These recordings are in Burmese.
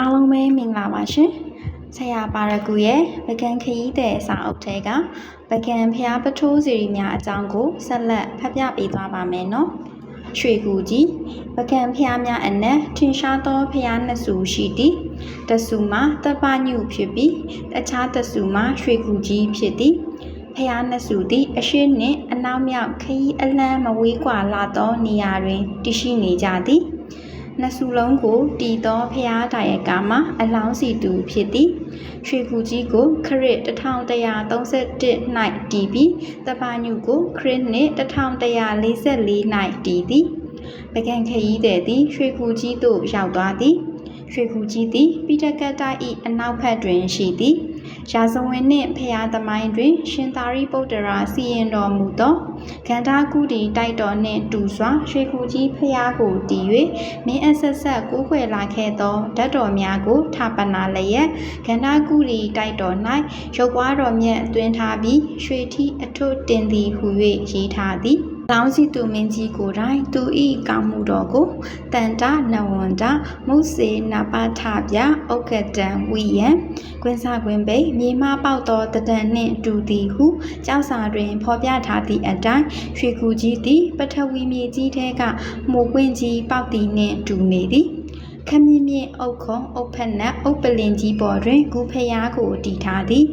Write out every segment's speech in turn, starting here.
အားလုံးပဲမင်္ဂလာပါရှင်ဆရာပါရဂူရဲ့ပကံခရီးတဲ့စာအုပ်ထဲကပကံဖျားပထိုးစီရီများအကြောင်းကိုဆက်လက်ဖတ်ပြပေးသွားပါမယ်နော်ရွှေကူကြီးပကံဖျားများအနက်ထင်ရှားသောဖျားနှစ်စုရှိသည်တဆူမှာတပ်ပညုဖြစ်ပြီးတခြားတဆူမှာရွှေကူကြီးဖြစ်သည်ဖျားနှစ်စုသည်အရှိနှင့်အနောက်မြောက်ခရီးအလန်းမဝေးကွာလာသောနေရာတွင်တည်ရှိနေကြသည် နှစ်စုလုံးကိုတည်သောဖျားဒါယကမှာအလောင်းစီတူဖြစ်သည်ရွှေကူကြီးကိုခရစ်1131၌တည်ပြီးတပညုကိုခရစ်နှစ်1144၌တည်သည်ပကံခရီးတဲ့သည်ရွှေကူကြီးသို့ရောက်သွားသည်ရွှေကူကြီးသည်ပိဋကတ်တ၏အနောက်ဘက်တွင်ရှိသည် ရာဇဝင်နှင့်ဖျားသမိုင်းတွင် ရှင်သာရိပုတ္တရာစီရင်တော်မူသောခန္ဓာကုတီတိုက်တော်နှင့်တူစွာရွှေကူကြီးဖျားကိုတည်၍မင်းအဆက်ဆက်ကိုးခွေလာခဲ့သောဓာတ်တော်များကိုထာပနာလျက်ခန္ဓာကုတီတိုက်တော်၌ရုပ်ပွားတော်မြတ်တွင်ထားပြီးရွှေထီအထွတ်တင်သည်ဟု၍ရေးထားသည် လောင်းစီသူမင်းကြီးကိုယ်တိုင်သူဤကောင်းမှုတော်ကိုတန်တာနဝန္တာမုတ်စေနပါထပြဥက္ကတံဝိယံကွင်းစားကွင်းပိမြေမပေါက်သောတဒံနှင့်တူသည်ဟုကြောက်စာတွင်ဖော်ပြထားသည့်အတိုင်းရွှေကူကြီးသည်ပထဝီမြေကြီးထဲကမိုးကွင်းကြီးပေါက်သည်နှင့်တူနေသည်ခမင်းမြင့်အုတ်ခုံအုတ်ဖက်နက်အုတ်ပလင်ကြီးပေါ်တွင်ဂူဖျားကိုတည်ထားသည်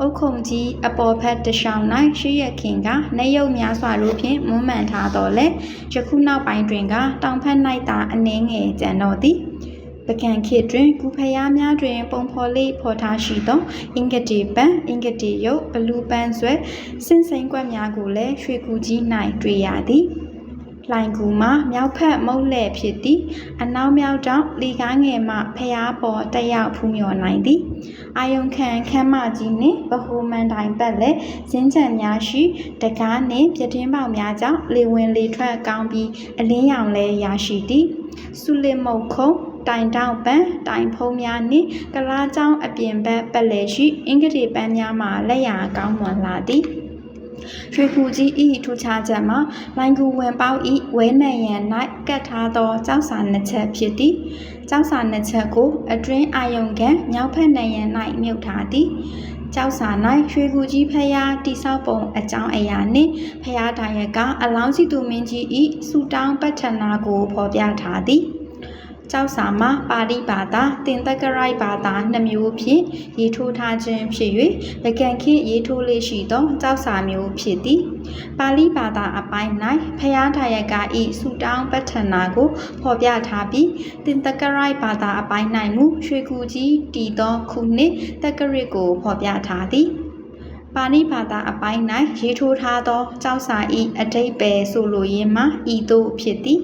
အုတ်ခုံကြီးအပေါ်ဖက်တစ်ရှောင်း၌ရှိရခင်ကနှရုပ်များစွာတို့ဖြင့်မွမ်းမံထားတော်လဲယခုနောက်ပိုင်းတွင်ကတောင်ဖက်၌သာအနှင်းငယ်ကျန်တော်သည်ပကံခေတ်တွင်ကုဖယားများတွင် ပုံဖော်လေးဖော်ထားရှိသောအင်္ဂတိပန်အင်္ဂတိယုတ်ဘလူးပန်းဆွဲစင်စိန်ကွက်များကိုလည်းရွှေကူကြီး၌တွေ့ရသည် လိုင်ကူမှာမြောက်ဖက်မုတ်လဲ့ဖြစ်သည်အနောက်မြောက်တောင်လီကားငယ်မှဖျားပေါ်တက်ရောက်ဖူးမြော်နိုင်သည်အာယုံခံခမ်းမကြီးနှင့်ဗဟိုမန်တိုင်ပတ်လည်းဇင်းချံများရှိတကားနှင့်ပြတင်းပေါက်များကြောင့်လေဝင်လေထွက်ကောင်းပြီးအလင်းရောင်လည်းရရှိသည်ဆုလစ်မုတ်ခုံတိုင်တောက်ပန်းတိုင်ဖုံးများနှင့်ကလားကျောင်းအပြင်ဘက်ပတ်လည်ရှိအင်္ဂတိပန်းများမှလက်ရာကောင်းမွန်လာသည် ရွှေကူကြီးဤထူခြားချက်မှာလိုင်ကူဝင်ပေါက်ဤဝဲနံရန်၌ကတ်ထားသောကျောက်စာနှစ်ချက်ဖြစ်သည်ကျောက်စာနှစ်ချက်ကိုအတွင်းအာယုံကံမြောက်ဖက်နံရန်၌မြုပ်ထားသည်ကျောက်စာ၌ရွှေကူကြီးဖျားတိဆောက်ပုံအကြောင်းအရာနှင့်ဖျားဒါယကအလောင်းစီသူမင်းကြီးဤစူတောင်းပဋ္ဌနာကိုဖော်ပြထားသည် ကျောက်စာမှာပါဠိဘာသာတင်တက္ကရိုက်ဘာသာနှစ်မျိုးဖြင့်ရေးထိုးထားခြင်းဖြစ်၍ဗကံခေတ်ရေးထိုးလေးရှိသောကျောက်စာမျိုးဖြစ်သည်ပါဠိဘာသာအပိုင်း၌ဖျားထာယကဤဆူတောင်းပဋ္ဌနာကိုဖော်ပြထားပြီးတင်တက္ကရိုက်ဘာသာအပိုင်း၌မူရွှေကူကြီးတည်သောခုနှစ်တက္ကရစ်ကိုဖော်ပြထားသည်ပါဠိဘာသာအပိုင်း၌ရေးထိုးထားသောကျောက်စာဤအတိတ်ပဲဆိုလိုရင်းမှာဤသို့ဖြစ်သည်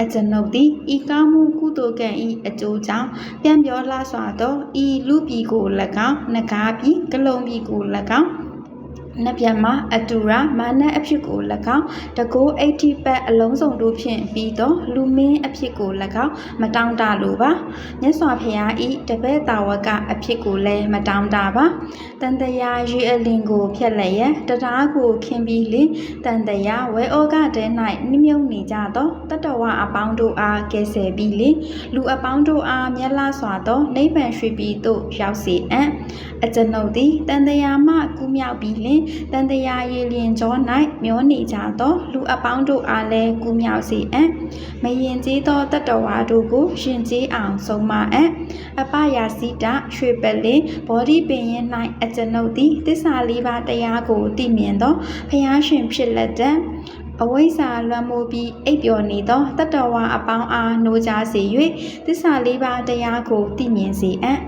အကျွန်ုပ်သည်ဤကောင်းမှုကုသိုလ်ကံဤအကျိုးကြောင့်ပြန်ပြောလှစွာသောဤလူပြည်ကို၎င်းနဂါပြည်ကလုံပြည်ကို၎င်း နဗျမအတူရာမာနအဖြစ်ကို၎င်းတကိုးအိဋ္ဌိပတ်အလုံးစုံတို့ဖြင့်ပြီးသောလူမင်းအဖြစ်ကို၎င်းမတောင်းတလိုပါမြတ်စွာဘုရားဤတပည့်တာဝကအဖြစ်ကိုလည်းမတောင်းတပါတန်တရာရေအလင်ကိုဖြက်လက်ရန်တရားကိုခင်းပြီးလင်တန်တရာဝဲဩကတဲ၌နှမြုံနေကြသောတတဝအပေါင်းတို့အားကယ်ဆယ်ပြီးလင်လူအပေါင်းတို့အားမြတ်လာစွာသောနိဗ္ဗာန်ရွှေပြည်သို့ရောက်စေအံ့အကျွန်ုပ်သည်တန်တရာမှကူးမြောက်ပြီးလင်တန်တရာရေလျင်ကျော၌မျောနေကြသော လူအပေါင်းတို့အားလည်းကူးမြောက်စေအံ့မယင်ကြီးသောတတဝါတို့ကိုရှင်ကြီးအောင်ဆုံးမအံ့အပယာစိတရွှေပလင်ဘောဓိပင်ရင်၌အကျွန်ုပ်သည်တစ္ဆာလေးပါးတရားကိုသိမြင်သောဖျားရှင်ဖြစ်လက်တံအဝိဇ္ဇာလွန်မိုးပြီးအိပ်ပျော်နေသောတတဝါအပေါင်းအားနိုးကြစေ၍သစ္စာလေးပါးတရားကိုသိမြင်စေအံ့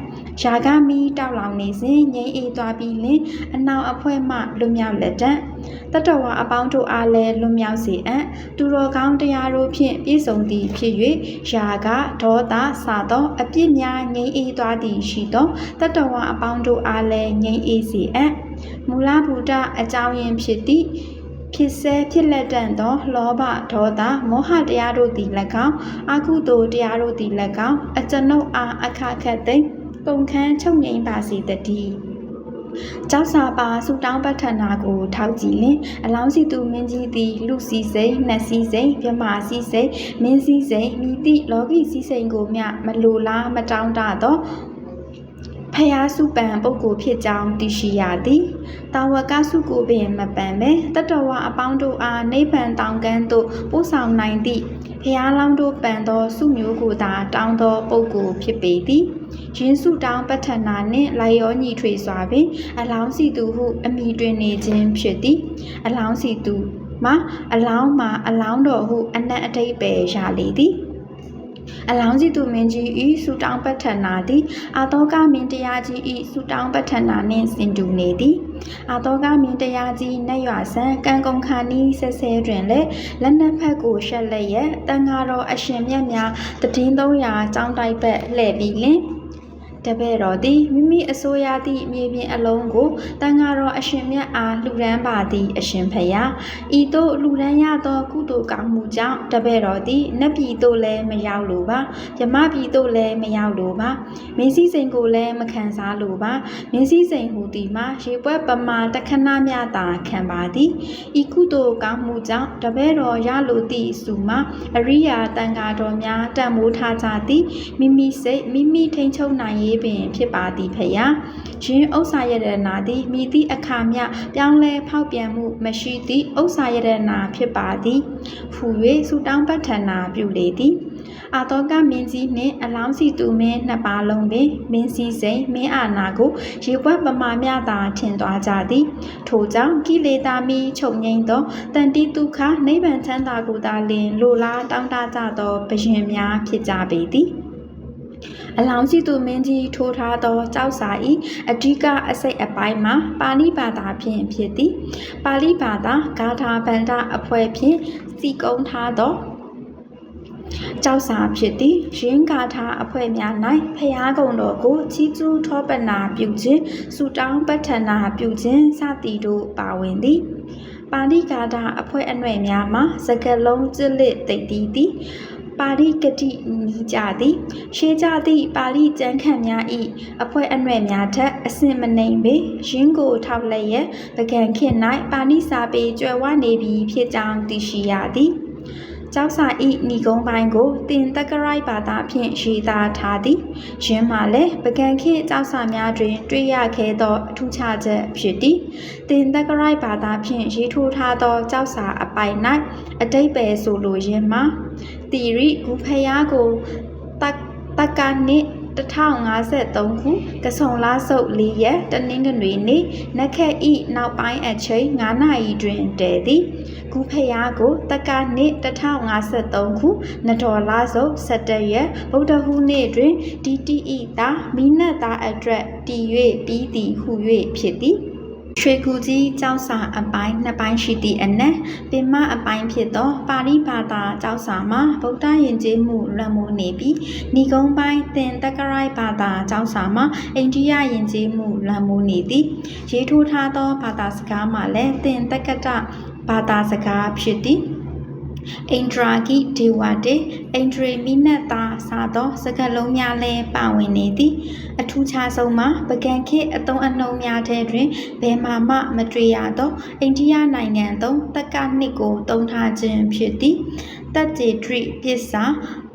ရာဂမီတောက်လောင်နေစဉ်ငြိမ်းအေးသွားပြီးလင်အနောက်အဖွဲမှလွတ်မြောက်လက်တံတတဝါအပေါင်းတို့အားလည်းလွတ်မြောက်စေအံ့သူတော်ကောင်းတရားတို့ဖြင့်ပြည့်စုံသည်ဖြစ်၍ရာဂဒေါသစသောအပြစ်များငြိမ်းအေးသွားသည်ရှိသောတတဝါအပေါင်းတို့အားလည်းငြိမ်းအေးစေအံ့မူလဗုဒ္ဓအကြောင်းရင်းဖြစ်သည့်ဖြစ်ဆဲဖြစ်လက်တန်သောလောဘဒေါသမောဟတရားတို့သည်၎င်းအကုသိုလ်တရားတို့သည်၎င်းအကျွန်ုပ်အားအခက်ခက်သိမ်း ကုန်ခန်းချုပ်ငိမ့်ပါစေတည်းကျောက်စာပါဆူတောင်းပဋ္ဌာနာကိုထောက်ကြည့်လင်အလောင်းစီသူမင်းကြီးသည်လူစီစိန်နှက်စီစိန်မြမစီစိန်မင်းစီစိန်မိတိလောကီစီစိန်ကိုမျှမလိုလားမတောင်းတသောဖယားစုပန်ပုဂ္ဂိုလ်ဖြစ်ကြောင်းသိရှိရသည်တာဝကစုကိုပင်မပန်ပဲတတဝအပေါင်းတို့အားနိဗ္ဗာန်တောင်ကန်းသို့ပို့ဆောင်နိုင်သည့် ဖယားလောင်းတို့ပန်သောစုမျိုးကိုသာတောင်းသောပုဂ္ဂိုလ်ဖြစ်ပေသည်ရင်းစုတောင်းပဋ္ဌာနာနှင့်လိုက်ရောညီထွေစွာပင်အလောင်းစီသူဟုအမိတွင်နေခြင်းဖြစ်သည်အလောင်းစီသူမှာအလောင်းမှာအလောင်းတော်ဟုအနက်အတိတ်ပဲရလေသည် အလောင်းစီသူမင်းကြီးဤဆူတောင်းပဋ္ဌာနာသည်အာတောကမင်းတရားကြီးဤဆူတောင်းပဋ္ဌာနာနှင့်စင်တူနေသည်အာတောကမင်းတရားကြီးနတ်ရွာဆန်ကံကုံခါနီးဆဲဆဲတွင်လည်းလက်နက်ဖက်ကိုရှက်လက်ရဲ့တန်ဃာတော်အရှင်မြတ်များတည်င်း300ကျောင်းတိုက်ဘက်လှည့်ပြီးလင် တပည့်တော်သည်မိမိအစိုးရသည့်မြေပြင်အလုံးကိုတန်ဃာတော်အရှင်မြတ်အားလှူဒန်းပါသည်အရှင်ဖယားဤသို့လှူဒန်းရသောကုသိုလ်ကောင်းမှုကြောင့်တပည့်တော်သည်နတ်ပြည်သို့လည်းမရောက်လိုပါမြမပြည်သို့လည်းမရောက်လိုပါမင်းစည်းစိမ်ကိုလည်းမခံစားလိုပါမင်းစည်းစိမ်ဟူသည်မှာရေပွဲပမာတခဏမြတာခံပါသည်ဤကုသိုလ်ကောင်းမှုကြောင့်တပည့်တော်ရလိုသည့်စုမှာအရိယာတန်ဃာတော်များတန်မိုးထားကြသည်မိမိစိတ်မိမိထိန်ချုပ်နိုင်ရေးပင်ဖြစ်ပါသည်ဖယားယင်းဥစ္စာယတနာသည်မိသည့်အခါမျှပြောင်းလဲဖောက်ပြန်မှုမရှိသည့်ဥစ္စာယတနာဖြစ်ပါသည်ဖူ၍ဆူတောင်းပဋ္ဌာနာပြုလေသည်အာတောကမင်းကြီးနှင့်အလောင်းစီသူမင်းနှစ်ပါးလုံးပင်မင်းစည်းစိမ်မင်းအာနာကိုရေပွက်ပမာမြသာထင်သွားကြသည် ထို့ကြောင့်ကိလေသာမီချုပ်ငိမ့်သောတန်တိဒုက္ခနိဗ္ဗာန်ချမ်းသာကိုသာလင်လိုလားတောင်းတကြသောဘယင်များဖြစ်ကြပေသည် အလောင်းစီသူမင်းကြီးထိုးထားသောကြောက်စာဤအဓိကအစိတ်အပိုင်းမှာပါဠိဘာသာဖြင့်ဖြစ်သည်ပါဠိဘာသာဂါထာဗန္ဒအဖွဲ့ဖြင့်စီကုံထားသောကြောက်စာဖြစ်သည်ရင်းဂါထာအဖွဲ့များ၌ဖျားကုံတော်ကိုချီးကျူးထောပနာပြုခြင်းဆုတောင်းပဋ္ဌာနာပြုခြင်းစသည်တို့ပါဝင်သည်ပါဠိဂါထာအဖွဲ့အနွယ်များမှာစကလုံးကျစ်လက်တိတ်တီးသည် ပါဠိကတိနီးကြသည်ရှေးကြသည့်ပါဠိကျမ်းခန့်များဤအဖွဲ့အနွယ်များထက်အစင်မနှိမ်ပေရင်းကိုထောက်လျက်ပကံခေတ်၌ပါဠိစာပေကြွယ်ဝနေပြီဖြစ်ကြောင်းသိရှိရသည်ကျောက်စာဤဏီကုန်းပိုင်းကိုတင်တက္ကရိုက်ဘာသာဖြင့်ရေးသားထားသည်။ယင်းမှာလည်းပကံခေတ်ကျောက်စာများတွင် တွေ့ရခဲ့သောအထူးခြားချက်ဖြစ်သည်။တင်တက္ကရိုက်ဘာသာဖြင့်ရေးထိုးထားသောကျောက်စာအပိုင်၌အတိတ်ပဲဆိုလိုရင်းမှာ တီရီဂူဖယားကိုတက္တက္ကနစ်1053ခုကဆုံလားစုပ်၄ရက်တနင်္ဂနွေနေ့နက်ခက်ဤနောက်ပိုင်းအချိန်9နာရီတွင်တည်သည်ဂူဖယားကိုတက္ကနှစ်1053ခုနတော်လားစုပ်17ရက်ဗုဒ္ဓဟူးနေ့တွင်ဒီတီဤသာမိနတ်သားအတွက်တည်၍ပြီးသည်ဟု၍ဖြစ်သည် ရွှေကူကြီးကျောက်စာအပိုင်းနှစ်ပိုင်းရှိသည့်အနက်ပင်မအပိုင်းဖြစ်သော ပါဠိဘာသာကျောက်စာမှာဗုဒ္ဓယဉ်ကျေးမှုလွှမ်းမိုးနေပြီးဏီကုန်းပိုင်းသင်တက္ကရိုက်ဘာသာကျောက်စာမှာအိန္ဒိယယဉ်ကျေးမှုလွှမ်းမိုးနေသည်ရေးထိုးထားသောဘာသာစကားမှာလည်းသင်တက္ကတဘာသာစကားဖြစ်သည် အိန္ဒရာဂိဒေဝတေအိန္ဒြေမိနတ်သားစသောစကားလုံးများလည်းပါဝင်နေသည်အထူးခြားဆုံးမှာပကံခေတ်အသုံးအနှုန်းများထဲတွင်ဘယ်မှမှမတွေ့ရသောအိန္ဒိယနိုင်ငံသုံးတက္ကနှစ်ကိုသုံးထားခြင်းဖြစ်သည်တက်ကျေထရိပစ္စာ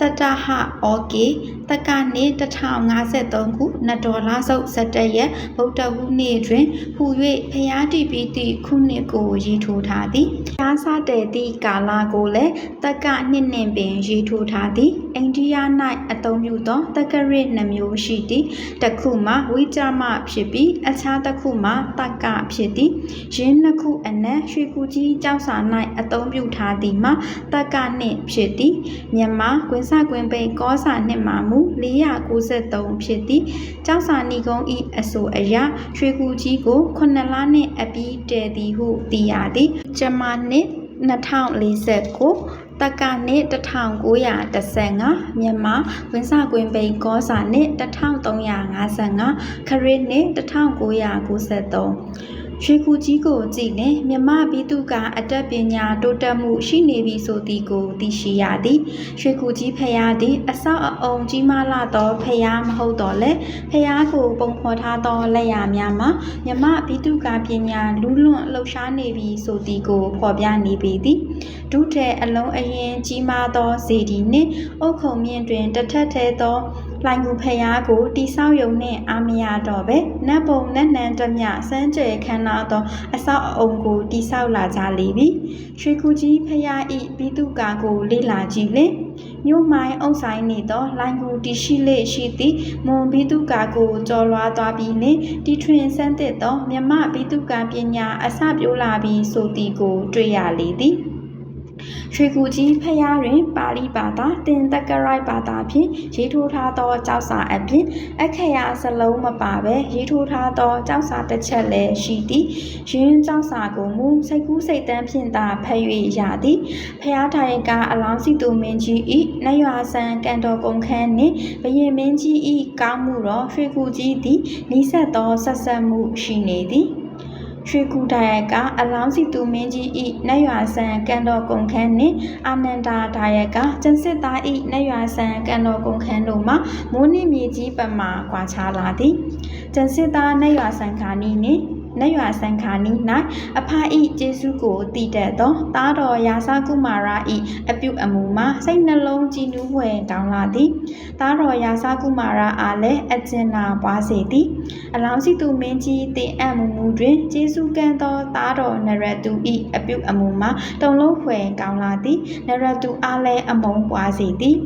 တတဟဩကေတက္ကနှစ်1053ခုနဒေါ်လာစုပ်17ရက်ဗုဒ္ဓဟူးနေ့တွင်ဟူ၍ဖျားတိပိတိခုနှစ်ကိုရေးထိုးထားသည်ဖျားစတဲ့သည့်ကာလကိုလည်းတက္ကနှစ်နှင့်ပင်ရေးထိုးထားသည်အိန္ဒိယ၌အသုံးပြုသောတက္ကရစ်နှမျိုးရှိသည်တစ်ခုမှာဝိကြမဖြစ်ပြီးအခြားတစ်ခုမှာတက္ကဖြစ်သည်ယင်းနှစ်ခုအနက်ရွှေကူကြီးကျောက်စာ၌အသုံးပြုထားသည်မှာတက္ကနှင့်ဖြစ်သည်မြန်မာကွင်းစကွင်းပိန်ကောစာနှင့်မှာမူ493ဖြစ်သည်ကျောက်စာဏီကုန်းဤအဆိုအရရွှေကူကြီးကို9လနှင့်အပြီးတည်သည်ဟုသိရသည်ကျမနှင့်2049တက္ကနှစ်1915မြန်မာဝင်းစကွင်းပိန်ကောစာနှစ်1355ခရစ်နှစ်1993 ရွှေကူကြီးကိုကြည်လင်မြမဘိတုကအတတ်ပညာတိုးတက်မှုရှိနေပြီဆိုသည်ကိုသိရှိရသည်ရွှေကူကြီးဖရာသည်အဆောက်အအုံကြီးမားလာသောဖရာမဟုတ်တော့လဲဖရာကိုပုံဖော်ထားသောလက်ရာများမှာမြမဘိတုကပညာလူးလွန့်လှုပ်ရှားနေပြီဆိုသည်ကိုဖော်ပြနေပေသည်ဒုထဲအလုံးအရင်ကြီးမားသောဇေဒီနှင့်အုတ်ခုံမြင့်တွင်တစ်ထက်ထဲသော လိုင်ကူဖျားကိုတိဆောက်ယုံနှင့်အာမရတော့ပဲနတ်ပုံနတ်နန်းတမျှစမ်းကြဲခမ်းနားသောအဆောက်အအုံကိုတိဆောက်လာကြလေပြီရွှေကူကြီးဖျားဤဘိတုကာကိုလေ့လာကြည့်လင်မြို့မိုင်းအုပ်ဆိုင်နေသောလိုင်ကူတီရှိလေရှိသည့်မွန်ဘိတုကာကိုကြော်လွားသွားပြီးနှင့်တီထွင်ဆန်းသစ်သောမြမဘိတုကာပညာအစပြိုးလာပြီးဆိုသည်ကိုတွေ့ရလေသည် ရွှေကူကြီးဖျားတွင်ပါဠိဘာသာတင်တက္ကရိုက်ဘာသာဖြင့်ရေးထိုးထားသောကြောက်စာအပြင်အခရာစလုံးမပါဘဲရေးထိုးထားသောကြောက်စာတစ်ချက်လည်းရှိသည်ရင်းကြောက်စာကိုမူစိတ်ကူးစိတ်တန်းဖြင့်သာဖတ်၍ရသည်ဖျားထိုင်ကအလောင်းစီသူမင်းကြီးဤနရွာဆန်ကန်တော်ကုန်းခန်းနှင့်ဘရင်မင်းကြီးဤကောင်းမှုတော်ရွှေကူကြီးသည်နီးစပ်သောဆက်ဆက်မှုရှိနေသည် ရွှေကူဒါယကအလောင်းစီသူမင်းကြီးဤနတ်ရွာဆန်ကန်တော်ကုံခန်းနှင့်အာနန္ဒာဒါယကကျန်စစ်သားဤနတ်ရွာဆန်ကန်တော်ကုံခန်းတို့မှမိုးနှင့်မြေကြီးပမာကွာခြားလာသည်ကျန်စစ်သားနတ်ရွာဆန်ခါနီနှင့် နတ်ရွာဆန်ခါနီ၌အဖအဤကျေးဇူးကိုတည်တတ်သောသားတော်ရာဇကုမာရဤအပြုအမူမှာစိတ်နှလုံးကြည်နူးဝယ်တောင်းလာသည်သားတော်ရာဇကုမာရအားလည်းအကျဉ်းနာပွားစေသည်အလောင်းစီသူမင်းကြီးတင်အံ့မူမူတွင်ကျေးဇူးကမ်းသောသားတော်နရတုဤအပြုအမူမှာတုံလုံးဖွယ်ကောင်းလာသည်နရတုအားလည်းအမုန်းပွားစေသည်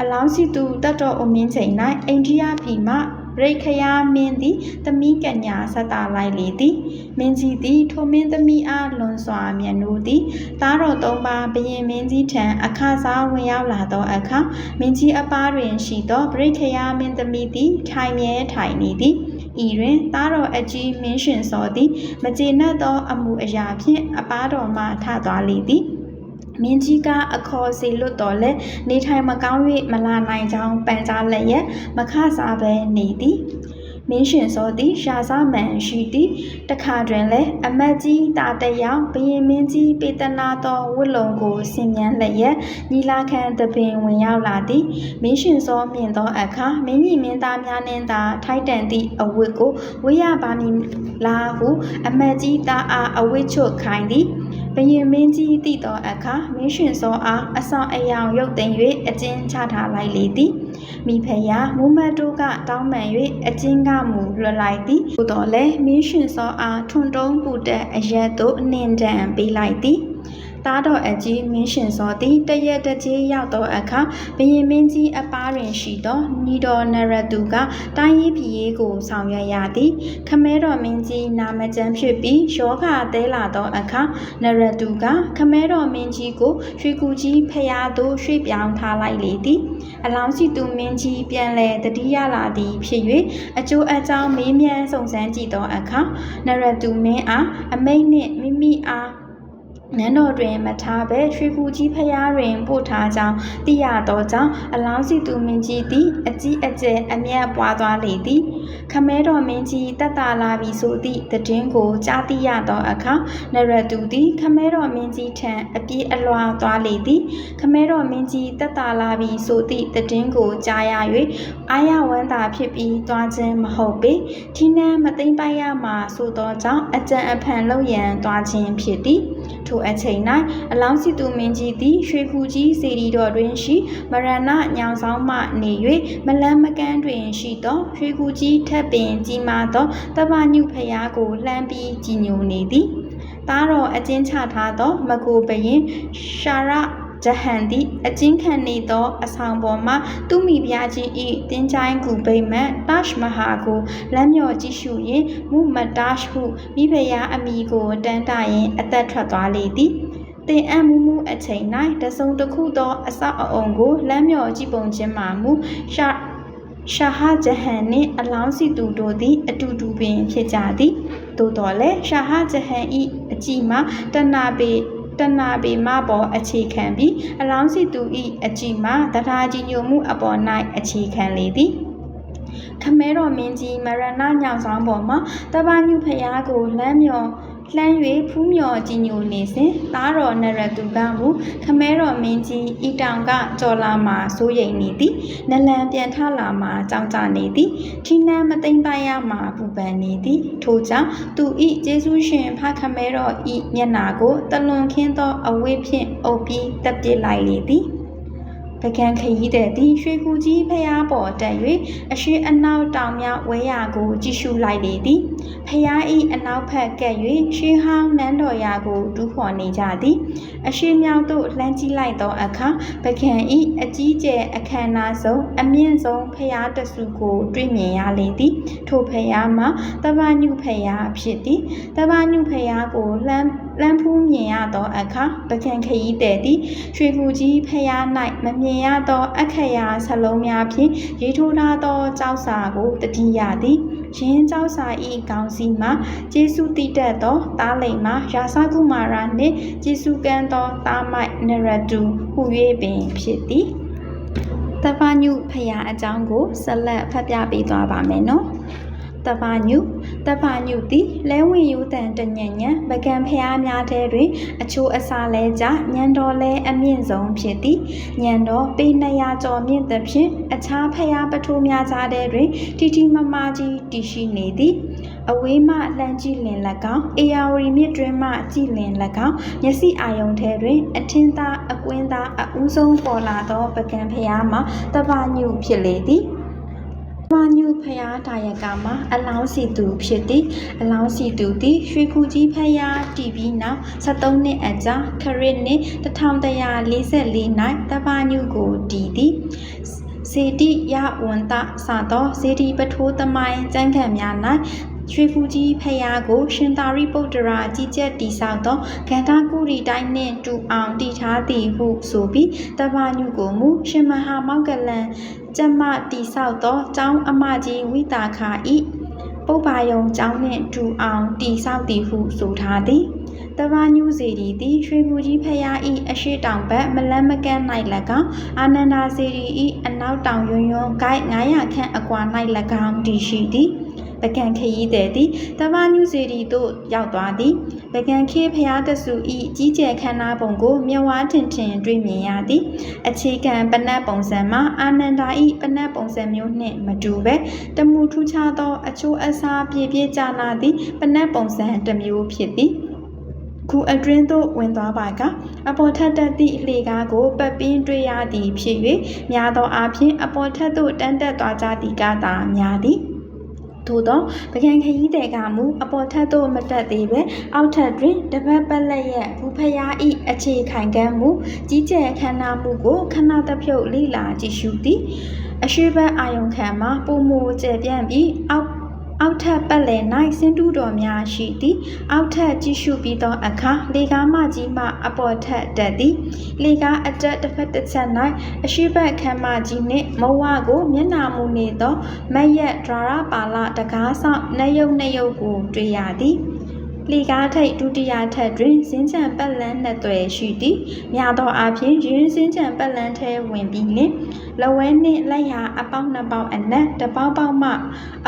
အလောင်းစီသူတတ်တော်အမင်းချိန်၌အိန္ဒိယပြည်မှ ရိခယာမင်းသည်သမီးကညာဆက်တာလိုက်လေသည်မင်းကြီးသည်ထိုမင်းသမီးအားလွန်စွာမြတ်နိုးသည်သားတော်သုံးပါးဘရင်မင်းကြီးထံအခစားဝင်ရောက်လာသောအခါမင်းကြီးအပားတွင်ရှိသောပရိခယာမင်းသမီးသည်ထိုင်မြဲထိုင်နေသည်ဤတွင်သားတော်အကြီးမင်းရှင်စောသည်မကျေနပ်သောအမှုအရာဖြင့်အပားတော်မှထသွားလေသည် မင်းကြီးကအခေါ်စီလွတ်တော်လဲနေထိုင်မကောင်း၍မလာနိုင်ကြောင်းပန်ကြားလက်ရက်မခစားပဲနေသည်မင်းရှင်စောသည်ရှာစားမှန်ရှိသည်တခါတွင်လည်းအမတ်ကြီးတာတယောက်ဘရင်မင်းကြီးပေတနာသောဝတ်လုံကိုဆင်မြန်းလျက်ညီလာခံသပင်ဝင်ရောက်လာသည်မင်းရှင်စောမြင်သောအခါမင်းကြီးမင်းသားများနှင့်သာထိုက်တန်သည့်အဝတ်ကိုဝေးရပါမည်လားဟု အမတ်ကြီးသားအားအဝတ်ချွတ်ခိုင်းသည် ဘရင်မင်းကြီးတည်သောအခါမင်းရှင်စောအားအဆောင်အယောင်ရုပ်သိမ်း၍အကျဉ်းချထားလိုက်လေသည်မိဖယာမူမတ်တို့ကတောင်းပန်၍အကျဉ်းကမူလွှတ်လိုက်သည်သို့တော်လည်းမင်းရှင်စောအားထွန်တုံးပူတဲ့အရက်သို့အနှင်တန်ပေးလိုက်သည် သားတော်အကြီးမင်းရှင်စောသည်တရက်တကြီးရောက်သောအခါဘရင်မင်းကြီးအပားတွင်ရှိသောညီတော်နရတုကတိုင်းရေးပြည်ရေးကိုဆောင်ရွက်ရသည်ခမဲတော်မင်းကြီးနာမကျန်းဖြစ်ပြီးယောဂသဲလာသောအခါနရတုကခမဲတော်မင်းကြီးကိုရွှေကူကြီးဖျားသို့ရွှေ့ပြောင်းထားလိုက်လေသည်အလောင်းစီသူမင်းကြီးပြန်လဲတတိယလာသည်ဖြစ်၍အကျိုးအကြောင်းမေးမြန်းစုံစမ်းကြည့်သောအခါနရတုမင်းအားအမိတ်နှင့်မိမိအား နန်းတော်တွင်မထားဘဲရွှေကူကြီးဖျားတွင်ပို့ထားကြောင်းသိရသောကြောင့်အလောင်းစီသူမင်းကြီးသည်အကြီးအကျယ်အမျက်ပွားသွားလေသည်ခမဲတော်မင်းကြီးတက်တာလာပြီဆိုသည့်တည်င်းကိုကြားသိရသောအခါနရတူသည်ခမဲတော်မင်းကြီးထံအပြေးအလွှာသွားလေသည်ခမဲတော်မင်းကြီးတက်တာလာပြီဆိုသည့်တည်င်းကိုကြားရ၍အာရဝမ်းသာဖြစ်ပြီးသွားခြင်းမဟုတ်ပေထီးနှံမသိမ့်ပိုက်ရမှာဆိုသောကြောင့်အကြံအဖန်လုံရန်သွားခြင်းဖြစ်သည်ထိုအချိန်၌အလောင်းစီသူမင်းကြီးသည်ရွှေကူကြီးစေတီတော်တွင်ရှိမရဏညောင်ဆောင်မှနေ၍မလန်းမကန်းတွင်ရှိသောရွှေကူကြီးထက်ပင်ကြီးမားသောတပညုဖျားကိုလှမ်းပြီးကြည်ညိုနေသည်သားတော်အကျဉ်းချထားသောမကိုဘရင်ရှာရ ဂျဟန်သည်အကျဉ်းခံနေသောအဆောင်ပေါ်မှသူမိဖုရားကြီး၏တင်းချိုင်းကူဗိမ္မာန်တာရှ်မဟာကိုလမ်းမြော်ကြည့်ရှုရင်းမုမတာရှ်ဟုမိဖုရားအမိကိုတန်းတရင်အသက်ထွက်သွားလေသည်တင်အံ့မှုမှုအချိန်၌တစုံတစ်ခုသောအဆောက်အအုံကိုလမ်းမြော်ကြည့်ပုံချင်းမှမူရှာရှာဟာဂျဟန်နှင့်အလောင်းစီသူတို့သည် အတူတူပင်ဖြစ်ကြသည်သို့တော်လည်းရှာဟာဂျဟန်၏အကြည့်မှာတဏပေ တဏပေမပေါ်အခြေခံပြီးအလောင်းစီသူ၏အကြည့်မှာတရားကြီးညိုမှုအပေါ်၌အခြေခံလေသည်ခမဲတော်မင်းကြီးမရဏညောင်ဆောင်ပေါ်မှာတပညုဖျားကိုလမ်းမြော် လှမ်း၍ဖူးမြော်ကြည်ညိုနေစဉ်သားတော်နရတုကမူခမဲတော်မင်းကြီးဤတောင်ကကြော်လာမှာစိုးရိမ်နေသည်နလန်ပြန်ထလာမှာကြောင်ကြနေသည်ထီနန်းမသိမ့်ပိုင်ရမှာပူပန်နေသည်ထို့ကြောင့်သူဤကျေးဇူးရှင်ဖခမဲတော်ဤမျက်နာကိုတလွန်ခင်းသောအဝိဖြင့်အုပ်ပြီးတက်ပြစ်လိုက်လေသည်ပ ကံခရီးတဲ့သည်ရွှေကူကြီးဖျားပေါ်တက်၍အရှိအနောက်တောင်မြောက်ဝဲရာကိုကြည့်ရှုလိုက်လေသည်ဖျားဤအနောက်ဘက်ကဲ့၍ရှေးဟောင်းနန်းတော်ရာကိုတူးဖော်နေကြသည်အရှိမြောက်သို့လှမ်းကြည့်လိုက်သောအခါပကံဤအကြီးကျယ်အခမ်းအနားဆုံးအမြင့်ဆုံးဖျားတဆူကိုတွေ့မြင်ရလေသည်ထိုဖျားမှာတပညုဖျားဖြစ်သည်တပညုဖျားကိုလှမ်း လမ်းဖူးမြင်ရသောအခါပကံခရီးတဲ့သည်ရွှေကူကြီးဖျား၌မမြင်ရသော အခရာဆလုံးများဖြင့်ရေးထိုးထားသောကြောက်စာကိုတတိယသည်ရင်းကြောက်စာဤကောင်းစီမှာကျေးဇူးတည်တတ်သောတားလိမ်မှာရာသကုမာရနှင့်ကျေးဇူးကမ်းသောတာမိုက်နရတူဟူ၍ပင်ဖြစ်သည်တပညုဖျားအကြောင်းကိုဆက်လက်ဖတ်ပြပေးသွားပါမယ်နော် တပညုတပညုသည်လဲဝင်ယူတန်တညံ့ညံပကံဖျားများထဲတွင် အချိုးအစာလဲကြညံတော်လဲအမြင့်ဆုံးဖြစ်သည်ညံတော်ပေ200ကျော်မြင့်သဖြင့်အခြားဖျားပထိုးများကြားထဲတွင်တီတီမမကြီးတည်ရှိနေသည်အဝေးမှလှမ်းကြည့်လင်၎င်းအေယာဝရီမြစ်တွင်မှကြည့်လင်၎င်းမျက်စိအာယုံထဲတွင် အထင်းသားအကွင်းသားအဦးဆုံးပေါ်လာသောပကံဖျားမှာတပညုဖြစ်လေသည်။ ဘာညုဖျားတာယကမှာအလောင်းစီသူဖြစ်သည်အလောင်းစီသူသည်ရွှေကူကြီးဖျားတီဗီနောက်73နှစ်အကြာခရစ်နှစ်1144၌တဘာညုကိုတည်သည်စေတိယဝန်တစသောစေတီပထိုးသမိုင်းကျမ်းဂန်များ၌ရွှေကူကြီးဖျားကို ရှင်သာရိပုတ္တရာကြီးကျက်တီဆောက်သောဂန္ဓာကုရီတိုင်းနှင့်တူအောင်တည်ထားသည်ဟုဆိုပြီးတဘာညုကိုမူရှင်မဟာမောက္ကလန် ကျမတိဆောက်သောကျောင်းအမကြီးဝိတာခာဤပုပ္ပါယုံကျောင်းနှင့်တူအောင်တိဆောက်သည်ဟုဆိုထားသည်တဘာညူစီရီသည်ရွှေဘူကြီးဖျားဤအရှိတောင်ဘက်မလန်းမကန်း၌၎င်းအာနန္ဒာစီရီဤအနောက်တောင်ယွန်းယွန်းဂိုက်900ခန့်အကွာ၌၎င်းတည်ရှိသည် ပကံခရီးတဲ့သည်တဘာညူစီရီသို့ရောက်သွားသည်ပကံခေဖျားတဆူဤကြီးကျယ်ခမ်းနားပုံကိုမြဝါထင်ထင်တွေ့မြင်ရသည်အခြေခံပနတ်ပုံစံမှာအာနန္ဒာဤပနတ်ပုံစံမျိုးနှင့်မတူပဲတမူထူးခြားသောအချိုးအစားပြည့်ပြည့်ကြနာသည့်ပနတ်ပုံစံတစ်မျိုးဖြစ်သည်ခုအတွင်းသို့ဝင်သွားပါကအပေါ်ထက်တက်သည့်လေကားကိုပတ်ပင်းတွေ့ရသည်ဖြစ်၍များသောအားဖြင့်အပေါ်ထက်သို့တန်းတက်သွားကြသည်ကသာများသည် ထို့သောပကံခရီးတဲ့ကမူအပေါ်ထက်သို့မတက်သေးပဲအောက်ထက်တွင်တပတ်ပတ်လက်ရဲ့ဘူဖျားဤအခြေခိုင်ကမ်းမှုကြီးကျယ်ခမ်းနားမှုကိုခဏတစ်ဖြုတ်လိလာကြည့်ရှုသည်အရှိဘက်အာယုံခံမှာပုံမူကျပြန့်ပြီးအောက် အောက်ထပ်ပတ်လည်၌စင်တူတော်များရှိသည်အောက်ထပ်ကြည့်ရှုပြီးသောအခါလေကားမကြီးမှအပေါ်ထပ်တက်သည်လေကားအတက်တစ်ဖက်တစ်ချက်၌အရှိဘက်ခမ်းမကြီးနှင့်မဝကိုမျက်နာမူနေသောမက်ရက်ဒရာရပါလတကားဆောင်နှယုတ်နှယုတ်ကိုတွေ့ရသည် လီကားထိပ်ဒုတိယထပ်တွင်စင်းချံပတ်လန်းနှစ်သွယ်ရှိသည်များသောအားဖြင့်ရင်းစင်းချံပတ်လန်းထဲဝင်ပြီးလင်လဝဲနှင့်လက်ရာအပေါင်းနှစ်ပေါင်းအနက်တစ်ပေါက်ပေါက်မှ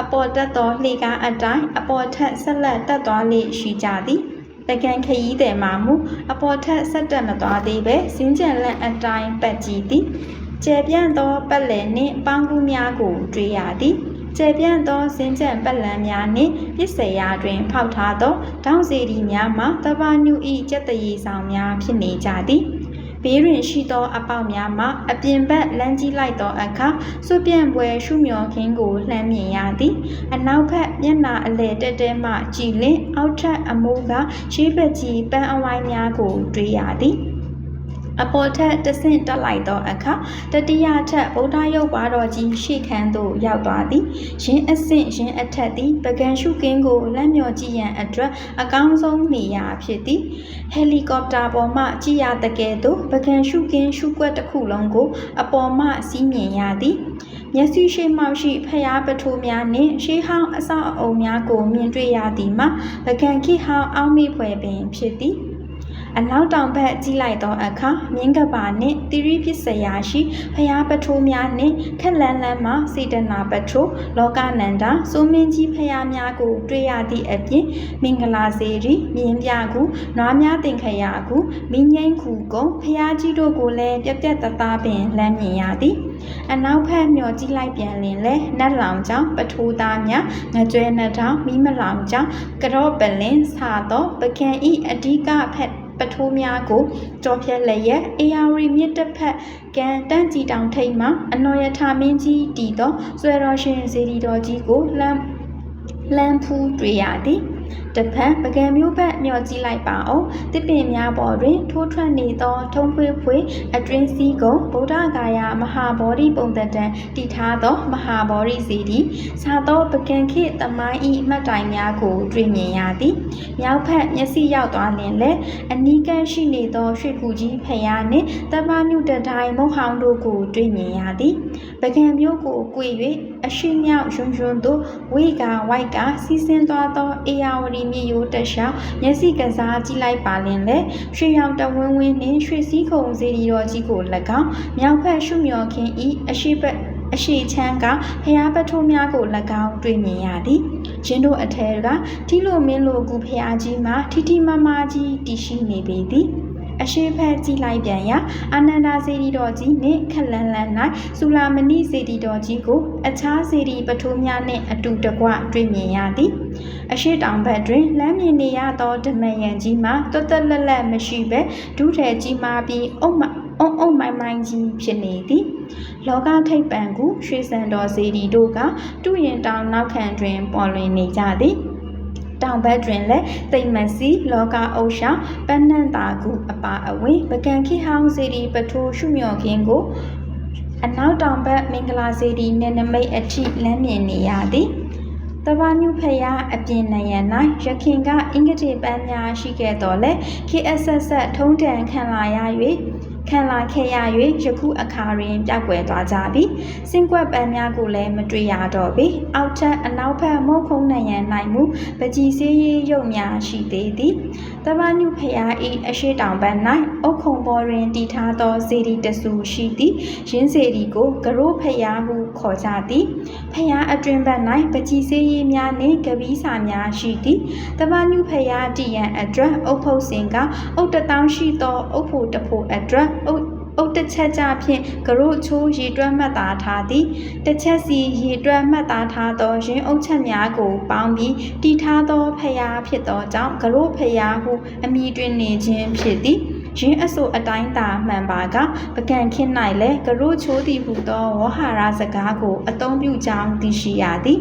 အပေါ်တက်သောလှေကားအတိုင်းအပေါ်ထက်ဆက်လက်တက်သွားလေရှိကြသည်တကန်ခရီးတယ်မှာမူအပေါ်ထက်ဆက်တက်မသွားသေးပဲစင်းချံလက်အတိုင်းပတ်ကြည့်သည်ကျယ်ပြန့်သောပတ်လည်နှင့်ပေါင်းကူးများကိုတွေ့ရသည် ကျယ်ပြန့်သောစင်ကြံပတ်လန်းများနှင့်ပစ္စယတွင် ဖောက်ထားသောတောင်းစီဒီများမှာတဘာညူဤစက်တရီဆောင်များဖြစ်နေကြသည်ဘေးတွင်ရှိသောအပေါက်များမှအပြင်ဘက်လမ်းကြီးလိုက်သောအခါစွပြန့်ပွဲရှုမျောခင်းကိုလှမ်းမြင်ရသည် အနောက်ဘက်မျက်နှာအလဲတက်တဲမှကြည်လင်အောက်ထပ်အမိုးကရှေးဘက်ကြီးပန်းအဝိုင်းများကို တွေ့ရသည် အပေါ်ထက်တဆင့်တက်လိုက်သောအခါတတိယထက်ဗုဒ္ဓရုပ်ပါတော်ကြီးရှေ့ခန်းသို့ရောက်သွားသည်ရင်းအဆင့်ရင်းအထက်သည်ပကံရှုကင်းကိုလက်မြော်ကြည့်ရန်အတွက်အကောင်းဆုံးနေရာဖြစ်သည်ဟယ်လီကော်ပတာပေါ်မှကြည့်ရတကယ်သို့ပကံရှုကင်းရှုကွက်တစ်ခုလုံးကို အပေါ်မှစီးမြင်ရသည်မျက်စိရှိမှောက်ရှိဖျားပထိုးများနှင့်ရှေးဟောင်းအဆောက်အအုံများကိုမြင်တွေ့ရသည်မှာပကံခိဟောင်းအောက်မေ့ဖွယ်ပင်ဖြစ်သည် အနောက်တောင်ဘက်ကြည့်လိုက်သောအခါမြင်းကပါနှင့်တိရိဖြစ်စရာရှိဖျားပထိုးများနှင့်ခက်လန်းလန်းမှစေတနာပထိုးလောကနန္ဒာစိုးမင်းကြီးဖျားများကို တွေ့ရသည့်အပြင်မင်္ဂလာစေရီမြင်းပြကူနွားများတင်ခရာကူမိငိမ့်ခုကုံဖျားကြီးတို့ကိုလည်းပြက်ပြက်တသားပင်လမ်းမြင်ရသည်အနောက်ဘက်မျောကြည့်လိုက်ပြန်လင်လဲနတ်လောင်ကြောင့်ပထိုးသားများငကြွဲနှထောင်မိမလောင်ကြောင့်ကြော့ပလင်စာတော့ပကံဤအဓိကဖက် ပထိုးများကိုကြောဖြက်လည်းရဲ့အေယာရီမြစ်တစ်ဖက်ကံတန့်ကြည်တောင်ထိပ်မှာအနော်ရထာမင်းကြီးတည်သောဆွေတော်ရှင်ဇေဒီတော်ကြီးကိုလမ်းလမ်းဖူးတွေ့ရသည်တဖန်ပကံမျိုးဘက်မျောကြည့်လိုက်ပါအောင်တစ်ပင်များပေါ်တွင်ထိုးထွက်နေသော ထုံးဖွေးဖွေးအတွင်းစည်းကုန်ဗုဒ္ဓဂါယာမဟာဗောဓိပုံတတံတည်ထားသော မဟာဗောဓိစီတီစာသောပကံခေတမိုင်းဤမှတ်တိုင်များကိုတွေ့မြင်ရသည်မြောက်ဖက်မျက်စိရောက်သွားလင်လဲအနီးကပ်ရှိနေသောရွှေကူကြီးဖျားနှင့်တပညုတတိုင်မုတ်ဟောင်းတို့ကိုတွေ့မြင်ရသည်ပကံမျိုးကိုကွေ၍အရှိမြောက်ရွှွန်ရွှွန်သို့ဝိကဝိုက်ကစီးဆင်းသွားသောအေယာဝတီမြေရိုးတက်ရှောင်းမျက်စိကစားကြည့်လိုက်ပါလင်လေရွှေရောင်တဝင်းဝင်းနှင့်ရွှေစည်းခုံစေဒီတော်ကြီးကို၎င်းမြောက်ဖက်ရှုမြော်ခင်းဤအရှိဘက်အရှိချမ်းကဖျားပထိုးများကို၎င်းတွေ့မြင်ရသည်ရင်းတို့အထက်ကထီလိုမင်းလိုကူဖျားကြီးမှာထီထီမမကြီးတည်ရှိနေပေသည် အရှိဖက်ကြည့်လိုက်ပြန်ရာအာနန္ဒာစေတီတော်ကြီးနှင့်ခက်လန်လန်၌စူလာမဏိစေတီတော်ကြီးကို အခြားစေတီပထိုးများနှင့်အတူတကွတွေ့မြင်ရသည်အရှိတောင်ဘက်တွင်လမ်းမြင်နေရသောဓမယံကြီးမှာတွတ်တက်လက်လက်မရှိဘဲဒုထဲကြီးမာပြီးအုံမအုံအုံမိုင်းမိုင်းကြီးဖြစ်နေသည်လောကထိပ်ပံကူရွှေစံတော်စေတီတို့ကတူရင်တောင်နောက်ခံတွင်ပေါ်လွင်နေကြသည် တောင်ဘက်တွင်လည်းတိမ်မစီလောကအုပ်ရှာပန်းနန့်တာကူအပါအဝင်ပကံခိဟောင်းစီဒီပထိုးရှုမြော်ခင်းကိုအနောက်တောင်ဘက်မင်္ဂလာစီဒီနယ်နမိတ်အထိလမ်းမြင်နေရသည်တဘာညုဖယားအပြင်နယံ၌ရခင်ကအင်္ဂတိပန်းများရှိခဲ့တော်လဲ KSS ထုံးတန်ခံလာရ၍ ခံလာခဲ့ရ၍ယခုအခါတွင်ပြောက်ကွယ်သွားကြပြီစင်ကွက်ပန်းများကိုလည်းမတွေ့ရတော့ပြီအောက်ထပ်အနောက်ဘက်မုတ်ခုံနယံနိုင်မှုပကြီးစေးရေးရုပ်များရှိသေးသည်တဘာညုဖယား၏အရှိတောင်ဘက်၌အုတ်ခုံပေါ်တွင်တည်ထားသောစေတီတဆူရှိသည်ရင်းစေတီကိုကရိုးဖယားဟုခေါ်ကြသည်ဖယားအတွင်ဘက်၌ပကြီးစေးရေးများနှင့်ကပီးစာများရှိသည်တဘာညုဖယားတည်ရန်အတွက်အုတ်ဖုတ်စင်ကအုတ်တတောင်းရှိသောအုတ်ဖို့တဖို့အတွက်အုတ်အုတ်တစ်ချက်ကြဖြင့်ကရုချိုးရေတွက်မှတ်သားထားသည်တစ်ချက်စီရေတွက်မှတ်သားထားသောရင်းအုတ်ချက်များကိုပေါင်းပြီးတီထားသောဖျားဖြစ်သောကြောင့်ကရုဖျားဟုအမည်တွင်နေခြင်းဖြစ်သည်ရင်းအဆိုအတိုင်းသာမှန်ပါကပကံခင်း၌လည်းကရုချိုးသည်ဟုသောဝဟာရစကားကိုအသုံးပြုကြောင်းသိရှိရသည်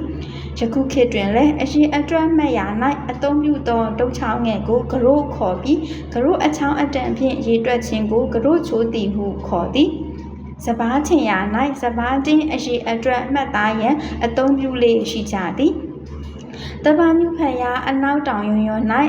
ယခုခေတ်တွင်လည်းအရင်အတွက်မှတ်ရ၌အသုံးပြုသောတုတ်ချောင်းငယ်ကိုကရို့ခေါ်ပြီးကရို့အချောင်းအတန်ဖြင့်ရေတွက်ခြင်းကိုကရို့ချိုးသည်ဟုခေါ်သည်စပားချင်ရာ၌စပားတင်းအရှိအတွက်မှတ်သားရန်အသုံးပြုလေရှိကြသည် တဘာမြူဖရာအနောက်တောင်ယွန်းယွန်း၌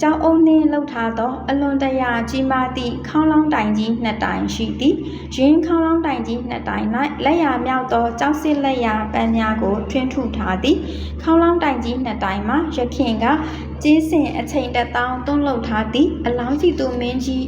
ကျောင်းအုံနှင်းလှုပ်ထားသော အလွန်တရာကြီးမားသည့်ခေါင်းလောင်းတိုင်ကြီးနှစ်တိုင်ရှိသည်ရင်းခေါင်းလောင်းတိုင်ကြီးနှစ်တိုင်၌လက်ရာမြောက်သောကျောက်စစ်လက်ရာပန်းများကိုထွင်းထုထားသည်ခေါင်းလောင်းတိုင်ကြီးနှစ်တိုင်မှာရခင်ကကျင်းစင်အချိန်တစ်တောင်းသွန်းလှုပ်ထားသည်အလောင်းကြီးသူမင်းကြီး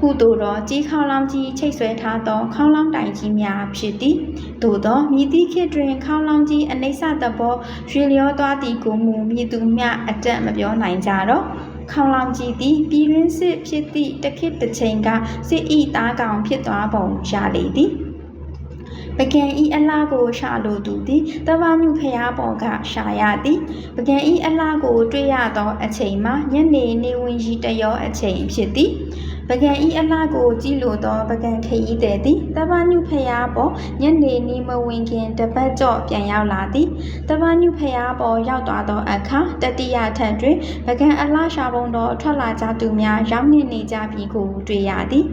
ကုသိုလ်တော်ကြီးခေါလောင်းကြီးချိတ်ဆွဲထားသောခေါလောင်းတိုင်ကြီးများဖြစ်သည်သို့သောမြည်သည့်ခေတ်တွင်ခေါလောင်းကြီးအနိစ္စတဘောရွှေလျောသွားသည်ကိုမူမြည်သူမျှအတက်မပြောနိုင်ကြတော့ခေါလောင်ကြီးသည်ပြည်တွင်းစစ်ဖြစ်သည့်တစ်ခေတ်တစ်ချိန်ကစစ်ဤသားကောင်ဖြစ်သွားပုံရလေသည်ပကံဤအလားကိုရှာလိုသူသည်တဘာညုဖျားပေါ်ကရှာရသည်ပကံဤအလားကိုတွေ့ရသောအချိန်မှာညနေနေဝင်ကြီးတရောအချိန်ဖြစ်သည် ပကံဤအလားကိုကြည့်လိုသောပကံခရီးတဲ့သည်တဘာညုဖျားပေါ်ညနေနေမဝင်ခင်တပတ်ကြော့ပြန်ရောက်လာသည်တဘာညုဖျားပေါ်ရောက်သွားသောအခါတတိယထပ်တွင်ပကံအလားရှာပုံတော်ထွက်လာကြသူများရောက်နေနေကြပြီကိုတွေ့ရသည်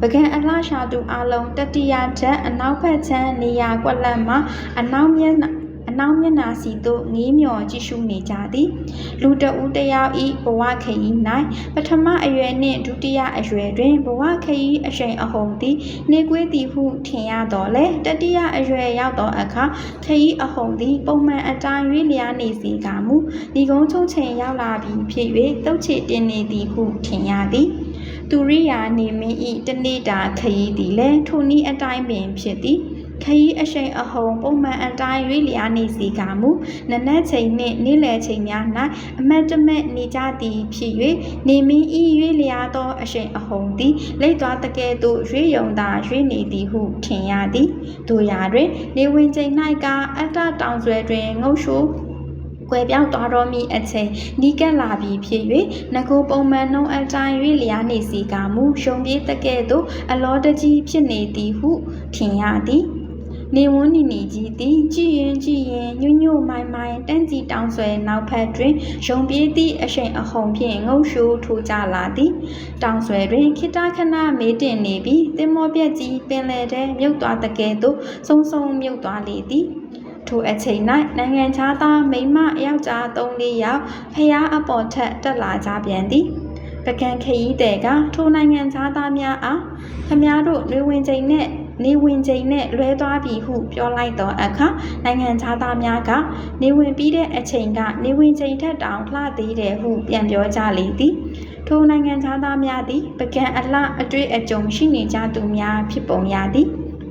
ပကံအလားရှာသူအလုံးတတိယထပ်အနောက်ဘက်ခြမ်းနေရာကွက်လက်မှာအနောက်မျက်နှာအ နောက်မျက်နှာစီသို့ငေးမျောကြည့်ရှုနေကြသည်လူတဦးတယောက်ဤဘဝခရီး၌ပထမအရွယ်နှင့်ဒုတိယအရွယ်တွင်ဘဝခရီးအရှိန်အဟုန်သည်နေကွေးသည်ဟုထင်ရတော်လဲတတိယအရွယ်ရောက်သောအခါခရီးအဟုန်သည်ပုံမှန်အတိုင်းရွေးလျားနေစေကမူဒီကုန်းချုံချိန်ရောက်လာပြီဖြစ်၍တုတ်ချေတင်နေသည်ဟုထင်ရသည်သူရိယာနေမင်းဤတနေ့တာခရီးသည်လည်းထိုနည်းအတိုင်းပင်ဖြစ်သည် ခရီးအရှိန်အဟုန်ပုံမှန်အတိုင်းရွေးလျားနေစီကမူနနက်ချိန်နှင့်နေ့လယ်ချိန်များ၌အမတ်တမဲ့နေကြသည်ဖြစ်၍နေမင်းဤရွေးလျားသောအရှိန်အဟုန်သည်လိမ့်သွားတကဲ့သို့ရွေးယုံသာရွေးနေသည်ဟုထင်ရသည်တို့ရာတွင်နေဝင်ချိန်၌ကအတ္တတောင်ဆွဲတွင်ငုတ်ရှိုးကွယ်ပြောင်းသွားတော်မူအချိန်နီးကပ်လာပြီဖြစ်၍ငကိုပုံမှန်နှုံးအတိုင်း၍လျားနေစီကမူရှုံပြေးတကဲ့သို့အလောတကြီးဖြစ်နေသည်ဟုထင်ရသည် နေဝန်းနီနီကြီးသည်ကြည်ရင်ကြည်ရင်ညွညွမိုင်မိုင်တန်းစီတောင်းဆွဲနောက်ဖက်တွင်ရုံပြေးသည့်အရှိန်အဟုန်ဖြင့်ငုတ်ရှိုးထိုးကြလာသည်တောင်ဆွဲတွင်ခိတခဏမေးတင်နေပြီးတင်မောပြက်ကြီးပင်လယ်ထဲမြုပ်သွားတကယ်သို့စုံစုံမြုပ်သွားလေသည်ထိုအချိန်၌နိုင်ငံခြားသားမိန်းမယောက်ျား၃၄ယောက်ဖျားအပေါ်ထက်တက်လာကြပြန်သည်ပကံခရီးတဲ့ကထိုနိုင်ငံသားသားများအားခမားတို့နေဝင်ချိန်နဲ့ နေဝင်ချိန်နဲ့လွဲသွားပြီဟုပြောလိုက်တော့အခါနိုင်ငံသားသားများကနေဝင်ပြီးတဲ့အချိန်ကနေဝင်ချိန်ထက်တောင်လှသေးတယ်ဟုပြန်ပြောကြလေသည်ထိုနိုင်ငံသားသားများသည်ပကံအလှအတွေ့အကြုံရှိနေကြသူများဖြစ်ပုံရသည်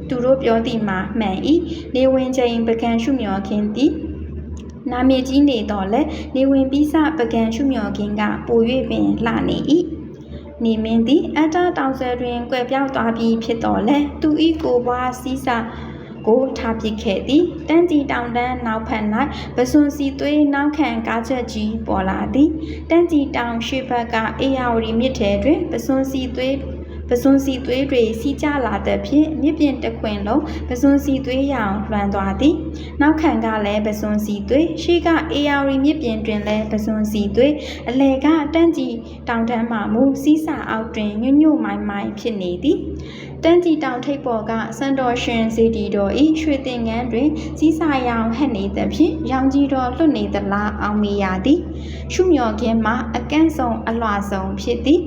သူတို့ပြောသည်မှာမှန်၏နေဝင်ချိန်ပကံရှုမျောခင်းသည်နာမည်ကြီးနေတော့လဲနေဝင်ပြီးစပကံရှုမျောခင်းကပို၍ပင်လှနေ၏ နေမင်းသည်အတ္တတောင်ဆယ်တွင်ကွယ်ပြောက်သွားပြီးဖြစ်တော်လဲသူဤကိုဘွားစီးစာကိုထားပစ်ခဲ့သည်တန်းတီတောင်တန်းနောက်ဖက်၌ပစွန်စီသွေးနောက်ခံကားချက်ကြီးပေါ်လာသည်တန်းတီတောင်ရှေ့ဘက်ကအေယာဝတီမြစ်ထဲတွင်ပစွန်စီသွေး ပစွန်စီသွေးတွေစီးကျလာတဲ့ဖြင့်မြစ်ပြင်တစ်ခွင်လုံးပစွန်စီသွေးရောင်လွှမ်းသွားသည်နောက်ခံကလည်းပစွန်စီသွေးရှေ့ကအေယာရီမြစ်ပြင်တွင်လည်းပစွန်စီသွေးအလဲကတန်းကြီးတောင်တန်းမှမူစီးစာအောက်တွင်ညွညွမိုင်မိုင်ဖြစ်နေသည် တန်းကြီးတောင်ထိပ်ပေါ်ကစန်တော်ရှင်စီတီတော်ဤရွှေတင်ငန်းတွင်စီးစာရောင်ဟက်နေသဖြင့်ရောင်ကြီးတော်လွတ်နေသလားအောင်မေရသည်ရှုမျောခင်းမှာအကန့်ဆုံးအလွှဆုံးဖြစ်သည်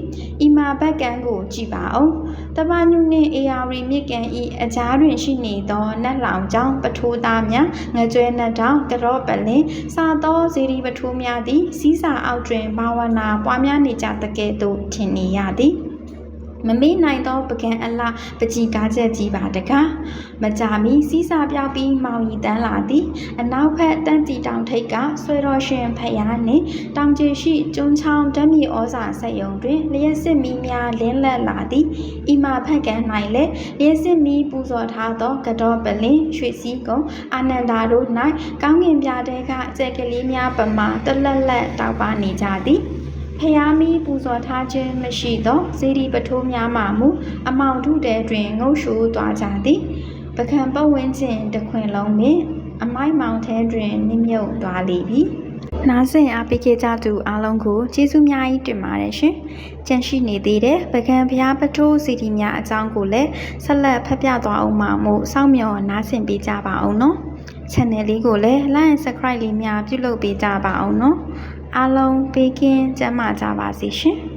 ဤမှာဘက်ကန်းကိုကြည့်ပါအောင်တပညုနှင့်အေယာရီမြစ်ကန်ဤအကြားတွင်ရှိနေသောနတ်လောင်ကြောင့်ပထိုးသားများငကြွဲနှတောင်ကရော့ပလင်စာသောဇေဒီပထိုးများသည်စီးစာအောက်တွင်ဘာဝနာပွားများနေကြသကဲ့သို့ထင်နေရသည် မမေ့နိုင်သောပကံအလှပကြည်ကားချက်ကြီးပါတကားမကြမီစီးစာပြောက်ပြီးမောင်ရီတန်းလာသည်အနောက်ဘက်တန်းတီတောင်ထိပ်ကဆွေတော်ရှင်ဖယားနှင့်တောင်ကျရှိကျွန်းချောင်းဓာတ်မြေဩဇာဆက်ယုံတွင်လျှက်စစ်မီးများလင်းလက်လာသည်ဤမှာဖက်ကန်၌လည်းလျှက်စစ်မီးပူဇော်ထားသောကတော်ပလင်ရွှေစည်းကုံအာနန္ဒာတို့၌ကောင်းကင်ပြတဲကအကျက်ကလေးများပမာတလက်လက်တောက်ပါနေကြသည် ဖျားမီးပူဇော်ထားခြင်းမရှိသောဇေဒီပထိုးများမှမူအမောင်ထုတဲတွင်ငုတ်ရှိုးသွားကြသည်ပကံပတ်ဝန်းကျင်တစ်ခွင်လုံးပင်အမိုက်မောင်ထဲတွင်နစ်မြုပ်သွားလေပြီနားဆင်အားပေးခဲ့ကြသူအားလုံးကိုကျေးဇူးများကြီးတင်ပါတယ်ရှင်။ကြန့်ရှိနေသေးတဲ့ပကံဖျားပထိုးစီဒီများအကြောင်းကိုလည်းဆက်လက်ဖတ်ပြသွားအောင်မှာမို့စောင့်မျှော်နားဆင်ပေးကြပါအောင်နော်။ channel လေးကိုလည်း like and subscribe လေးများပြုလုပ်ပေးကြပါအောင်နော်။ အားလုံးဘေးကင်းကျန်းမာကြပါစေရှင်။